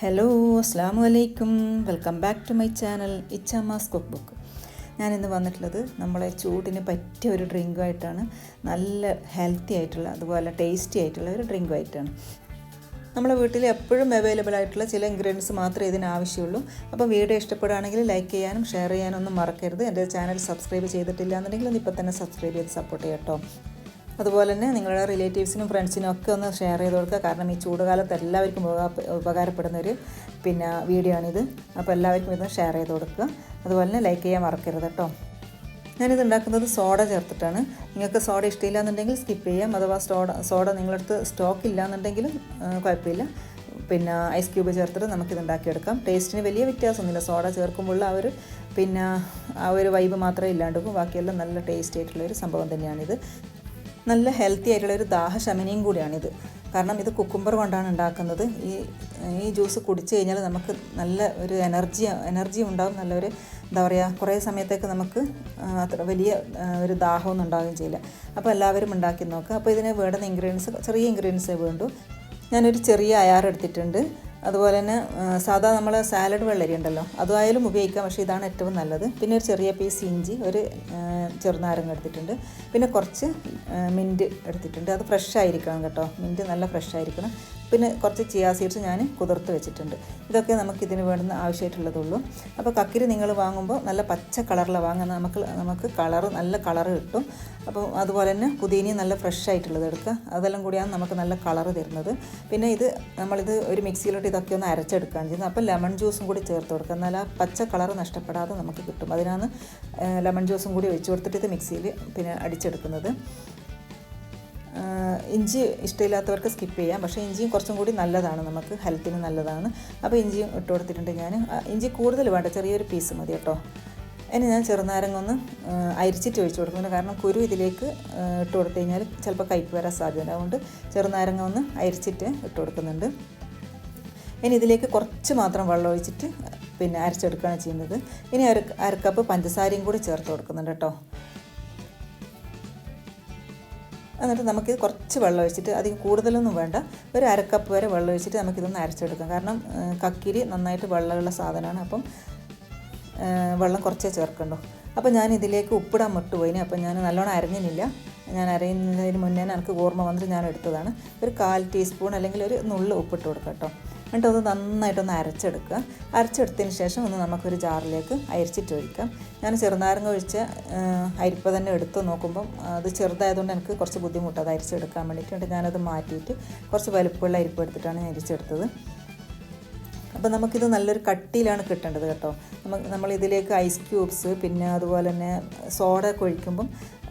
Hello അസ്സാം വലൈക്കും welcome back to my channel ഇച്ചാമാസ് cook book ഞാനിന്ന് വന്നിട്ടുള്ളത് നമ്മളെ ചൂടിന് പറ്റിയ ഒരു ഡ്രിങ്കുമായിട്ടാണ് നല്ല ഹെൽത്തി ആയിട്ടുള്ള അതുപോലെ ടേസ്റ്റി ആയിട്ടുള്ള ഒരു ഡ്രിങ്കുമായിട്ടാണ് നമ്മളെ വീട്ടിൽ എപ്പോഴും അവൈലബിൾ ആയിട്ടുള്ള ചില ഇൻഗ്രീഡിയൻസ് മാത്രമേ ഇതിന് ആവശ്യമുള്ളൂ. അപ്പോൾ വീഡിയോ ഇഷ്ടപ്പെടുകയാണെങ്കിൽ ലൈക്ക് ചെയ്യാനും ഷെയർ ചെയ്യാനും ഒന്നും മറക്കരുത്. എന്റെ ചാനൽ സബ്സ്ക്രൈബ് ചെയ്തിട്ടില്ല എന്നുണ്ടെങ്കിൽ ഇപ്പോൾ തന്നെ സബ്സ്ക്രൈബ് ചെയ്ത് സപ്പോർട്ട് ചെയ്യട്ടോ അതുപോലെ തന്നെ നിങ്ങളുടെ റിലേറ്റീവ്സിനും ഫ്രണ്ട്സിനും ഒക്കെ ഒന്ന് ഷെയർ ചെയ്ത് കൊടുക്കുക. കാരണം ഈ ചൂടുകാലത്ത് എല്ലാവർക്കും ഉപകാരപ്പെടുന്ന ഒരു പിന്നെ വീഡിയോ ആണിത്. അപ്പോൾ എല്ലാവർക്കും ഇത് ഷെയർ ചെയ്ത് കൊടുക്കുക. അതുപോലെ തന്നെ ലൈക്ക് ചെയ്യാൻ മറക്കരുത് കേട്ടോ ഞാനിത് ഉണ്ടാക്കുന്നത് സോഡ ചേർത്തിട്ടാണ്. നിങ്ങൾക്ക് സോഡ ഇഷ്ടമില്ല എന്നുണ്ടെങ്കിൽ സ്കിപ്പ് ചെയ്യാം. അഥവാ സോഡ സോഡ നിങ്ങളടുത്ത് സ്റ്റോക്ക് ഇല്ല എന്നുണ്ടെങ്കിലും കുഴപ്പമില്ല. പിന്നെ ഐസ് ക്യൂബ് ചേർത്തിട്ട് നമുക്കിത് ഉണ്ടാക്കിയെടുക്കാം. ടേസ്റ്റിന് വലിയ വ്യത്യാസമൊന്നുമില്ല. സോഡ ചേർക്കുമ്പോഴുള്ള ആ ഒരു പിന്നെ ആ ഒരു വൈബ് മാത്രമേ ഇല്ലാണ്ടും ബാക്കിയെല്ലാം നല്ല ടേസ്റ്റ് ആയിട്ടുള്ളൊരു സംഭവം തന്നെയാണിത്. നല്ല ഹെൽത്തി ആയിട്ടുള്ള ഒരു ദാഹശമനിയും കൂടിയാണിത്. കാരണം ഇത് കുക്കുംബർ കൊണ്ടാണ് ഉണ്ടാക്കുന്നത്. ഈ ഈ ജ്യൂസ് കുടിച്ചു കഴിഞ്ഞാൽ നമുക്ക് നല്ല ഒരു എനർജി എനർജി ഉണ്ടാകും നല്ലൊരു എന്താ പറയുക കുറേ സമയത്തേക്ക് നമുക്ക് അത്ര വലിയ ഒരു ദാഹമൊന്നും ഉണ്ടാവുകയും ചെയ്യില്ല. അപ്പോൾ എല്ലാവരും ഉണ്ടാക്കി നോക്കുക അപ്പോൾ ഇതിന് വേണ്ടുന്ന ഇൻഗ്രീഡിയൻസ് ചെറിയ ഇൻഗ്രീഡിയൻസേ വേണ്ടൂ. ഞാനൊരു ചെറിയ അയാർ എടുത്തിട്ടുണ്ട്. അതുപോലെ തന്നെ സാധാ നമ്മൾ സാലഡ് വെള്ളരി ഉണ്ടല്ലോ അതുമായാലും ഉപയോഗിക്കാം പക്ഷേ ഇതാണ് ഏറ്റവും നല്ലത്. പിന്നെ ഒരു ചെറിയ പീസ് ഇഞ്ചി ഒരു ചെറുനാരങ്ങ എടുത്തിട്ടുണ്ട്. പിന്നെ കുറച്ച് മിന്റ് എടുത്തിട്ടുണ്ട്. അത് ഫ്രഷ് ആയിരിക്കണം കേട്ടോ. മിന്റ് നല്ല ഫ്രഷ് ആയിരിക്കണം. പിന്നെ കുറച്ച് ചിയാ സീഡ്സ് ഞാൻ കുതിർത്ത് വെച്ചിട്ടുണ്ട്. ഇതൊക്കെ നമുക്ക് ഇതിന് വേണ്ടുന്ന ആവശ്യമായിട്ടുള്ളതുള്ളൂ. അപ്പോൾ കക്കിരി നിങ്ങൾ വാങ്ങുമ്പോൾ നല്ല പച്ച കളറിൽ വാങ്ങുന്ന നമുക്ക് നമുക്ക് കളറ് നല്ല കളറ് കിട്ടും. അപ്പോൾ അതുപോലെ തന്നെ പുതിനയും നല്ല ഫ്രഷ് ആയിട്ടുള്ളത് എടുക്കുക. അതെല്ലാം കൂടിയാണ് നമുക്ക് നല്ല കളറ് തരുന്നത്. പിന്നെ ഇത് നമ്മളിത് ഒരു മിക്സിയിലോട്ട് ഇതൊക്കെ ഒന്ന് അരച്ചെടുക്കുകയാണ് ചെയ്യുന്നത്. അപ്പോൾ ലെമൺ ജ്യൂസും കൂടി ചേർത്ത് കൊടുക്കുക. എന്നാൽ ആ പച്ച കളർ നഷ്ടപ്പെടാതെ നമുക്ക് കിട്ടും. അതിനാണ് ലെമൺ ജ്യൂസും കൂടി ഒഴിച്ചു കൊടുത്തിട്ട് ഇത് മിക്സിയിൽ പിന്നെ അടിച്ചെടുക്കുന്നത്. ഇഞ്ചി ഇഷ്ടമില്ലാത്തവർക്ക് സ്കിപ്പ് ചെയ്യാം. പക്ഷേ ഇഞ്ചിയും കുറച്ചും കൂടി നല്ലതാണ്. നമുക്ക് ഹെൽത്തിന് നല്ലതാണ്. അപ്പോൾ ഇഞ്ചിയും ഇട്ട് കൊടുത്തിട്ടുണ്ട് ഞാൻ. ഇഞ്ചി കൂടുതൽ വേണ്ട. ചെറിയൊരു പീസ് മതി കേട്ടോ. ഇനി ഞാൻ ചെറുനാരങ്ങ ഒന്ന് അരിച്ചിട്ട് ഒഴിച്ചു കൊടുക്കുന്നുണ്ട്. കാരണം കുരു ഇതിലേക്ക് ഇട്ട് കൊടുത്തു കഴിഞ്ഞാൽ ചിലപ്പോൾ കയ്പ്പ് വരാൻ സാധ്യത അതുകൊണ്ട് ചെറുനാരങ്ങ ഒന്ന് അരിച്ചിട്ട് ഇട്ട് കൊടുക്കുന്നുണ്ട്. ഇനി ഇതിലേക്ക് കുറച്ച് മാത്രം വെള്ളം ഒഴിച്ചിട്ട് പിന്നെ അരച്ചെടുക്കുകയാണ് ചെയ്യുന്നത്. ഇനി അര അരക്കപ്പ് പഞ്ചസാരയും കൂടി ചേർത്ത് കൊടുക്കുന്നുണ്ട് കേട്ടോ. എന്നിട്ട് നമുക്കിത് കുറച്ച് വെള്ളം ഒഴിച്ചിട്ട് അധികം കൂടുതലൊന്നും വേണ്ട. ഒരു അരക്കപ്പ് വരെ വെള്ളം ഒഴിച്ചിട്ട് നമുക്കിതൊന്ന് അരച്ചെടുക്കാം. കാരണം കക്കിരി നന്നായിട്ട് വെള്ളമുള്ള സാധനമാണ്. അപ്പം വെള്ളം കുറച്ചേ ചേർക്കണ്ടോ. അപ്പോൾ ഞാൻ ഇതിലേക്ക് ഉപ്പിടാൻ മുട്ടുപോയിന് അപ്പം ഞാൻ നല്ലോണം അരഞ്ഞിനില്ല. ഞാൻ അരയുന്നതിന് മുന്നേ എനിക്ക് ഓർമ്മ വന്നിട്ട് ഞാൻ എടുത്തതാണ്. ഒരു കാൽ ടീസ്പൂൺ അല്ലെങ്കിൽ ഒരു നുള്ള് ഉപ്പിട്ട് കൊടുക്കാം കേട്ടോ. എന്നിട്ട് അത് നന്നായിട്ടൊന്ന് അരച്ചെടുക്കുക. അരച്ചെടുത്തതിന് ശേഷം ഒന്ന് നമുക്കൊരു ജാറിലേക്ക് അരിച്ചിട്ട് ഒഴിക്കാം. ഞാൻ ചെറുനാരങ്ങ ഒഴിച്ച് അരിപ്പ തന്നെ എടുത്ത് നോക്കുമ്പം അത് ചെറുതായതുകൊണ്ട് എനിക്ക് കുറച്ച് ബുദ്ധിമുട്ട് അത് അരിച്ചെടുക്കാൻ വേണ്ടിയിട്ട്. ഞാനത് മാറ്റിയിട്ട് കുറച്ച് വലുപ്പമുള്ള അരിപ്പ് എടുത്തിട്ടാണ് ഞാൻ അരിച്ചെടുത്തത്. അപ്പോൾ നമുക്കിത് നല്ലൊരു കട്ടിയിലാണ് കിട്ടേണ്ടത് കേട്ടോ. നമ്മൾ ഇതിലേക്ക് ഐസ് ക്യൂബ്സ് പിന്നെ അതുപോലെ തന്നെ സോഡ ഒക്കെ ഒഴിക്കുമ്പം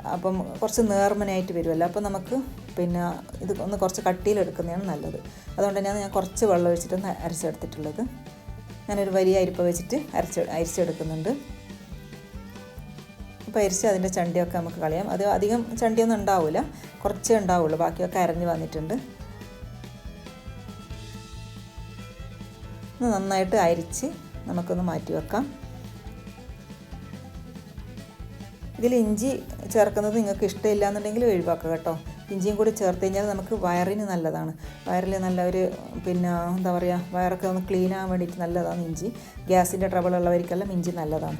അപ്പം കുറച്ച് നേർമനായിട്ട് വരുമല്ലോ. അപ്പോൾ നമുക്ക് പിന്നെ ഇത് ഒന്ന് കുറച്ച് കട്ടിയിലെടുക്കുന്നതാണ് നല്ലത്. അതുകൊണ്ട് തന്നെയാണ് ഞാൻ കുറച്ച് വെള്ളം ഒഴിച്ചിട്ടൊന്ന് അരച്ചെടുത്തിട്ടുള്ളത്. ഞാനൊരു വലിയ അരിപ്പ വെച്ചിട്ട് അരച്ച് അരിച്ചെടുക്കുന്നുണ്ട്. അപ്പോൾ അരിച്ച് അതിന്റെ ചണ്ടിയൊക്കെ നമുക്ക് കളയാം. അത് അധികം ചണ്ടിയൊന്നും ഉണ്ടാവില്ല. കുറച്ചേ ഉണ്ടാവുള്ളൂ. ബാക്കിയൊക്കെ അരഞ്ഞ് വന്നിട്ടുണ്ട്. നന്നായിട്ട് അരിച്ച് നമുക്കൊന്ന് മാറ്റി വെക്കാം. ഇതിൽ ഇഞ്ചി ചേർക്കുന്നത് നിങ്ങൾക്ക് ഇഷ്ടമില്ല എന്നുണ്ടെങ്കിൽ ഒഴിവാക്കുക കേട്ടോ. ഇഞ്ചിയും കൂടി ചേർത്ത് കഴിഞ്ഞാൽ നമുക്ക് വയറിന് നല്ലതാണ്. വയറിൽ നല്ല ഒരു പിന്നെ എന്താ പറയുക വയറൊക്കെ ഒന്ന് ക്ലീൻ ആകാൻ വേണ്ടിയിട്ട് നല്ലതാണ് ഇഞ്ചി. ഗ്യാസിന്റെ ട്രബിൾ ഉള്ളവർക്കെല്ലാം ഇഞ്ചി നല്ലതാണ്.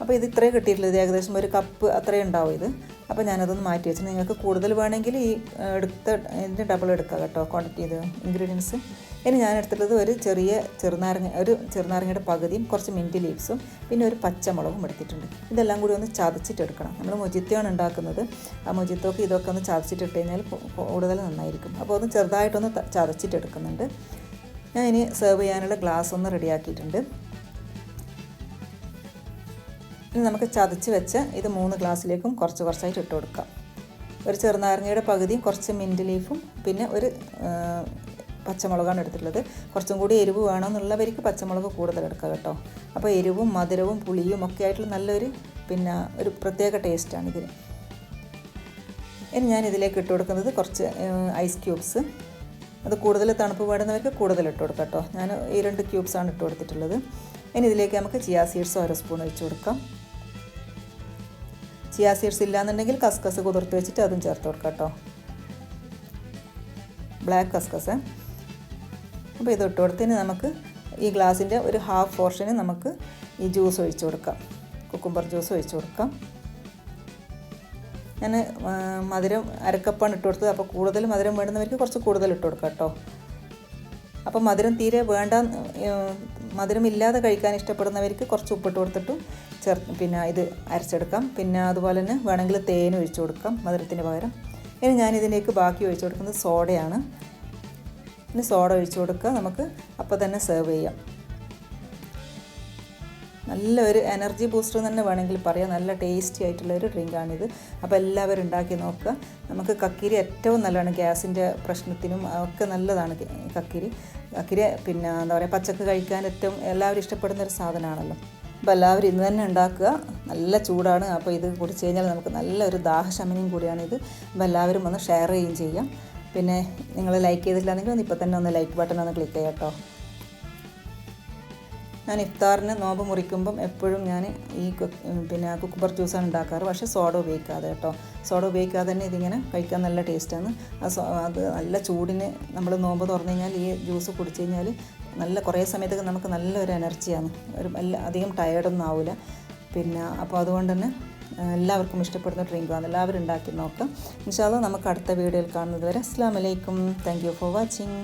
അപ്പോൾ ഇത് ഇത്രയും കിട്ടിയിട്ടുള്ളത് ഏകദേശം ഒരു കപ്പ് അത്രയും ഉണ്ടാവും ഇത്. അപ്പോൾ ഞാനതൊന്ന് മാറ്റി വെച്ചു നിങ്ങൾക്ക് കൂടുതൽ വേണമെങ്കിൽ ഈ എടുത്ത ഇതിന്റെ ഡബിൾ എടുക്കുക കേട്ടോ. ക്വാണ്ടിറ്റി ഇത് ഇൻഗ്രീഡിയൻസ് ഇനി ഞാൻ എടുത്തിട്ടുള്ളത് ഒരു ചെറിയ ചെറുനാരങ്ങ ഒരു ചെറുനാരങ്ങയുടെ പകുതിയും കുറച്ച് മിന്റ് ലീവ്സും പിന്നെ ഒരു പച്ചമുളകും എടുത്തിട്ടുണ്ട്. ഇതെല്ലാം കൂടി ഒന്ന് ചതച്ചിട്ട് എടുക്കണം. നമ്മൾ മൊജിത്തയാണ് ഉണ്ടാക്കുന്നത്. ആ മൊജിത്തോക്ക് ഇതൊക്കെ ഒന്ന് ചതച്ചിട്ടിട്ട് കഴിഞ്ഞാൽ കൂടുതൽ നന്നായിരിക്കും. അപ്പോൾ ഒന്ന് ചെറുതായിട്ടൊന്ന് ചതച്ചിട്ടെടുക്കുന്നുണ്ട് ഞാൻ ഇനി സെർവ് ചെയ്യാനുള്ള ഗ്ലാസ് ഒന്ന് റെഡിയാക്കിയിട്ടുണ്ട് ഇനി നമുക്ക് ചതച്ച് വെച്ച് ഇത് മൂന്ന് ഗ്ലാസ്സിലേക്കും കുറച്ച് കുറച്ചായിട്ട് ഇട്ട് കൊടുക്കാം. ഒരു ചെറുനാരങ്ങയുടെ പകുതിയും കുറച്ച് മിന്റ് ലീഫും പിന്നെ ഒരു പച്ചമുളകാണ് എടുത്തിട്ടുള്ളത്. കുറച്ചും കൂടി എരിവ് വേണമെന്നുള്ളവർക്ക് പച്ചമുളക് കൂടുതൽ എടുക്കുക കേട്ടോ. അപ്പോൾ എരിവും മധുരവും പുളിയും ഒക്കെ ആയിട്ടുള്ള നല്ലൊരു പിന്നെ ഒരു പ്രത്യേക ടേസ്റ്റാണ് ഇതിന്. ഇനി ഞാൻ ഇതിലേക്ക് ഇട്ട് കൊടുക്കുന്നത് കുറച്ച് ഐസ് ക്യൂബ്സ് അത് കൂടുതൽ തണുപ്പ് വേണ്ടുന്നവർക്ക് കൂടുതൽ ഇട്ട് കൊടുക്കാം കേട്ടോ. ഞാൻ ഈ രണ്ട് ക്യൂബ്സാണ് ഇട്ട് കൊടുത്തിട്ടുള്ളത്. ഇനി ഇതിലേക്ക് നമുക്ക് ചിയാ സീഡ്സ് ഓരോ സ്പൂൺ ഒഴിച്ച് കൊടുക്കാം. ചിയാ സീഡ്സ് ഇല്ലാന്നുണ്ടെങ്കിൽ കസ്കസ് കുതിർത്ത് വെച്ചിട്ട് അതും ചേർത്ത് കൊടുക്കാം കേട്ടോ. ബ്ലാക്ക് കസ്കസ്. അപ്പോൾ ഇത് ഇട്ട് കൊടുത്തതിന് നമുക്ക് ഈ ഗ്ലാസിന്റെ ഒരു ഹാഫ് പോർഷന് നമുക്ക് ഈ ജ്യൂസ് ഒഴിച്ച് കൊടുക്കാം. കുക്കുംബർ ജ്യൂസ് ഒഴിച്ച് കൊടുക്കാം. ഞാൻ മധുരം അരക്കപ്പാണ് ഇട്ട് കൊടുത്തത്. അപ്പോൾ കൂടുതൽ മധുരം വേണ്ടുന്നവർക്ക് കുറച്ച് കൂടുതൽ ഇട്ട് കൊടുക്കാം കേട്ടോ. അപ്പോൾ മധുരം തീരെ വേണ്ട മധുരം ഇല്ലാതെ കഴിക്കാൻ ഇഷ്ടപ്പെടുന്നവർക്ക് കുറച്ച് ഉപ്പിട്ട് കൊടുത്തിട്ടും ചേർ പിന്നെ ഇത് അരച്ചെടുക്കാം. പിന്നെ അതുപോലെ തന്നെ വേണമെങ്കിൽ തേൻ ഒഴിച്ചു കൊടുക്കാം മധുരത്തിന് പകരം. ഇനി ഞാൻ ഇതിലേക്ക് ബാക്കി ഒഴിച്ചു കൊടുക്കുന്നത് സോഡയാണ്. ഇനി സോഡ ഒഴിച്ചു കൊടുക്കുക. നമുക്ക് അപ്പോൾ തന്നെ സെർവ് ചെയ്യാം. നല്ല ഒരു എനർജി ബൂസ്റ്റർ തന്നെ വേണമെങ്കിൽ പറയാം. നല്ല ടേസ്റ്റി ആയിട്ടുള്ള ഒരു ഡ്രിങ്കാണിത് അപ്പോൾ എല്ലാവരും ഉണ്ടാക്കി നോക്കുക. നമുക്ക് കക്കിരി ഏറ്റവും നല്ലതാണ്. ഗ്യാസിന്റെ പ്രശ്നത്തിനും ഒക്കെ നല്ലതാണ് കക്കിരി. കക്കിരി പിന്നെ എന്താ പറയുക പച്ചക്ക് കഴിക്കാൻ ഏറ്റവും എല്ലാവരും ഇഷ്ടപ്പെടുന്ന ഒരു സാധനമാണല്ലോ. അപ്പോൾ എല്ലാവരും ഇന്ന് തന്നെ ഉണ്ടാക്കുക. നല്ല ചൂടാണ്. അപ്പോൾ ഇത് കുടിച്ച് കഴിഞ്ഞാൽ നമുക്ക് നല്ലൊരു ദാഹശമനം കൂടിയാണിത് അപ്പോൾ എല്ലാവരും ഒന്ന് ഷെയർ ചെയ്യുകയും ചെയ്യാം. പിന്നെ നിങ്ങൾ ലൈക്ക് ചെയ്തിട്ടില്ലാന്നെങ്കിൽ ഇപ്പോൾ തന്നെ ഒന്ന് ലൈക്ക് ബട്ടൺ ഒന്ന് ക്ലിക്ക് ചെയ്യാം കേട്ടോ. ഞാൻ ഇഫ്താറിന് നോമ്പ് മുറിക്കുമ്പം എപ്പോഴും ഞാൻ ഈ പിന്നെ കുക്കുംബർ ജ്യൂസാണ് ഉണ്ടാക്കാറ്. പക്ഷേ സോഡ ഉപയോഗിക്കാതെ കേട്ടോ. സോഡ ഉപയോഗിക്കാതെ തന്നെ ഇതിങ്ങനെ കഴിക്കാൻ നല്ല ടേസ്റ്റാണ്. അത് നല്ല ചൂടിന് നമ്മൾ നോമ്പ് തുറന്നു കഴിഞ്ഞാൽ ഈ ജ്യൂസ് കുടിച്ചു കഴിഞ്ഞാൽ നല്ല കുറേ സമയത്തൊക്കെ നമുക്ക് നല്ലൊരു എനർജിയാണ്. ഒരു നല്ല അധികം ടയേർഡൊന്നും ആവില്ല പിന്നെ അപ്പോൾ അതുകൊണ്ട് തന്നെ എല്ലാവർക്കും ഇഷ്ടപ്പെടുന്ന ഡ്രിങ്കാണ്. എല്ലാവരും ഉണ്ടാക്കി നോക്കാം. ഇൻഷാല്ല നമുക്ക് അടുത്ത വീഡിയോയിൽ കാണുന്നത് വരെ. അസ്സാം വലൈക്കും താങ്ക് യു ഫോർ വാച്ചിങ്